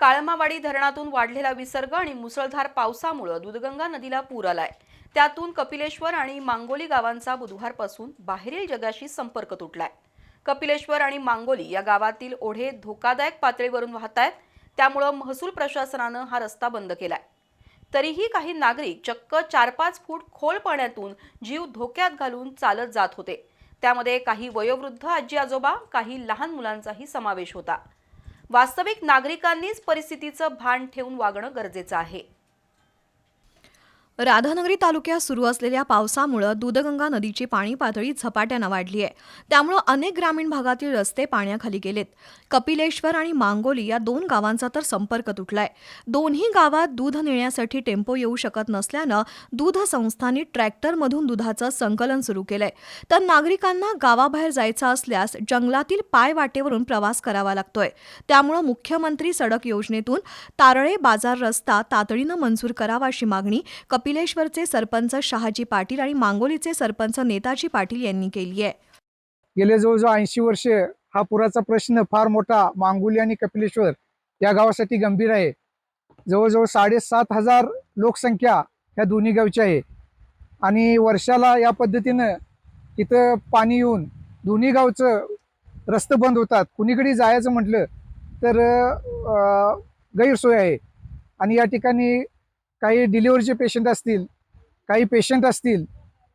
काळमावाडी धरणातून वाढलेला विसर्ग आणि मुसळधार पावसामुळे दुधगंगा नदीला पूर आलाय. त्यातून कपिलेश्वर आणि मांगोली गावांचा बुधवारपासून बाहेरील जगाशी संपर्क तुटलाय. कपिलेश्वर आणि मांगोली या गावातील ओढे धोकादायक पातळीवरून वाहत आहेत त्यामुळं महसूल प्रशासनानं हा रस्ता बंद केलाय. तरीही काही नागरिक चक्क चार पाच फूट खोल पाण्यातून जीव धोक्यात घालून चालत जात होते. त्यामध्ये काही वयोवृद्ध आजी आजोबा काही लहान मुलांचाही समावेश होता. वास्तविक नागरिकांनीच परिस्थितीचं भान ठेवून वागणं गरजेचं आहे. राधानगरी तालुक्यात सुरू असलेल्या पावसामुळं दूधगंगा नदीची पाणी पातळी झपाट्यानं वाढली आहे. त्यामुळं अनेक ग्रामीण भागातील रस्ते पाण्याखाली गेलेत. कपिलेश्वर आणि मांगोली या दोन गावांचा तर संपर्क तुटलाय. दोन्ही गावात दूध नेण्यासाठी टेम्पो येऊ शकत नसल्यानं दूध संस्थांनी ट्रॅक्टरमधून दुधाचं संकलन सुरू केलंय. तर नागरिकांना गावाबाहेर जायचं असल्यास जंगलातील पाय वाटेवरून प्रवास करावा लागतोय. त्यामुळं मुख्यमंत्री सडक योजनेतून तारळे बाजार रस्ता तातडीनं मंजूर करावा अशी मागणी कपिलेश्वरचे सरपंच शहाजी पाटील आणि मांगोलीचे सरपंच नेताजी पाटील यांनी केली आहे. गेले जवळजवळ ऐंशी वर्षे हा पुराचा प्रश्न फार मोठा मांगोली आणि कपिलेश्वर या गावासाठी गंभीर आहे. जवळजवळ साडेसात हजार लोकसंख्या ह्या दोन्ही गावची आहे. आणि वर्षाला या पद्धतीनं इथं पाणी येऊन दोन्ही गावचं रस्ते बंद होतात. कुणीकडे जायचं म्हटलं तर अं, गैरसोय आहे. आणि या ठिकाणी काही डिलिव्हरीचे पेशंट असतील काही पेशंट असतील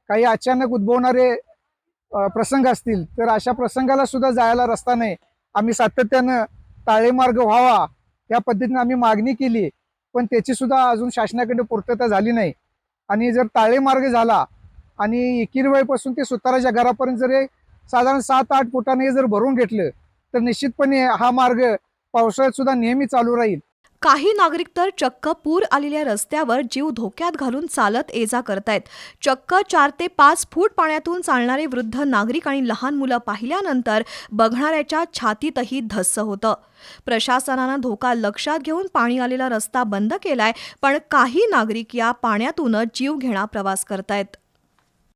काही अचानक उद्भवणारे प्रसंग असतील तर अशा प्रसंगाला सुद्धा जायला रस्ता नाही. आम्ही सातत्यानं ताळेमार्ग व्हावा या पद्धतीने आम्ही मागणी केली पण त्याची सुद्धा अजून शासनाकडे पूर्तता झाली नाही. आणि जर ताळेमार्ग झाला आणि एकीरवयपासून ते सुताराच्या घरापर्यंत जर हे साधारण सात आठ फुटाने जर भरून घेतलं तर निश्चितपणे हा मार्ग पावसाळ्यात सुद्धा नेहमी चालू राहील. काही नागरिक तर चक्क पूर आलेल्या रस्त्यावर जीव धोक्यात घालून चालत ये जा करतायत. चक्क चार ते पाच फूट पाण्यातून चालणारे वृद्ध नागरिक आणि लहान मुलं पाहिल्यानंतर बघणाऱ्याच्या छातीतही धस्स होतं. प्रशासनानं धोका लक्षात घेऊन पाणी आलेला रस्ता बंद केलाय पण काही नागरिक या पाण्यातूनच जीव घेणा प्रवास करतायत.